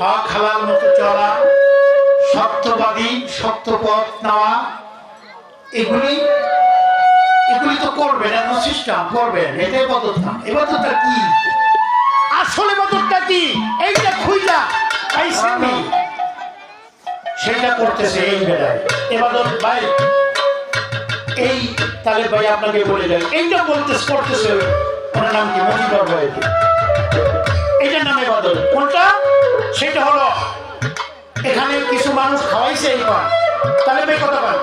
হক হালাল মতো চলা, সত্যবাদী সত্য পথ নেওয়া, এগুলি এগুলি তো করবেন এমন সিস্টেম করবেন, এটাই না এবাদতটা কি? আসলে বদলটা কি? এইটা খুইলা পাইছেন সেটা করতেছে এই বেলায়। এবাদত ভাই, এই তাহলে ভাই আপনাকে বলে দেয়, এইটা বলতে করতেছে। ওনার নাম কি? মজিবর ভাই। মানুষ খাওয়াইছে এইবার তাহলে ভাই কথা বল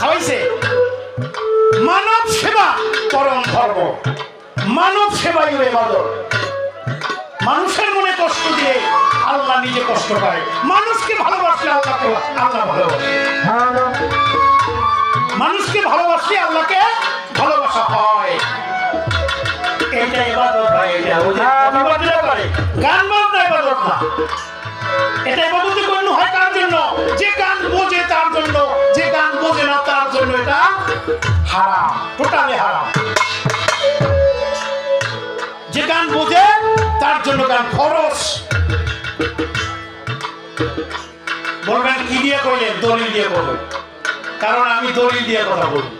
খাওয়াইছে? মানব সেবা পরম ধর্ম। মানব সেবাই এবাদত মানুষের মনে কষ্ট দিয়ে আল্লাহ নিজে কষ্ট পায়। মানুষকে ভালোবাসলে আল্লাহকে আল্লাহ ভালোবাসে। মানুষকে ভালোবাসলে আল্লাহকে ভালোবাসা হয়। এটা ইবাদত ভাই এটা করে গান বাজনা ইবাদত না। এটা হয় কার জন্য, যে গান বোঝে তার জন্য, যে গান বোঝে না তার জন্য এটা হারাম টোটালি হারাম। যে গান বোঝে তার জন্য গান খরচ। বলবেন কি দিয়ে কইলেন দলিল দিয়ে বলবেন কারণ আমি দলিল দিয়ে কথা বলি।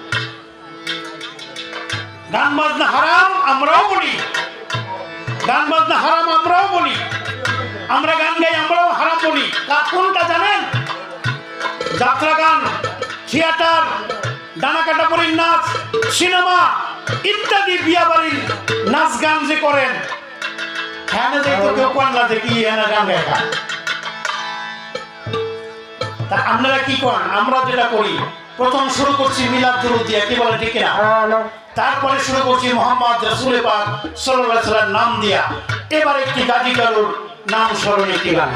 গান বাজনা হারাম, আমরাও বলি। গান বাজনা হারাম, আমরাও বলি। আমরা যাত্রা গান থিয়েটার ডানা কাটাপড়ির নাচ সিনেমা ইত্যাদি বিয়া বাড়ির নাচ গান যে করেন হ্যাঁ যে তো কেউ কোনলা দেখি হ্যাঁ না গান দেখা তা আপনারা কি করেন? আমরা যেটা করি প্রথম শুরু করছি মিলাদ দুরুদ দিয়ে কি বলে ঠিক না তারপরে শুরু করছি মোহাম্মদ রসুল পাক সাল্লাল্লাহু আলাইহি নাম দিয়া। এবার একটি গাজী নাম স্মরণে একটি গান।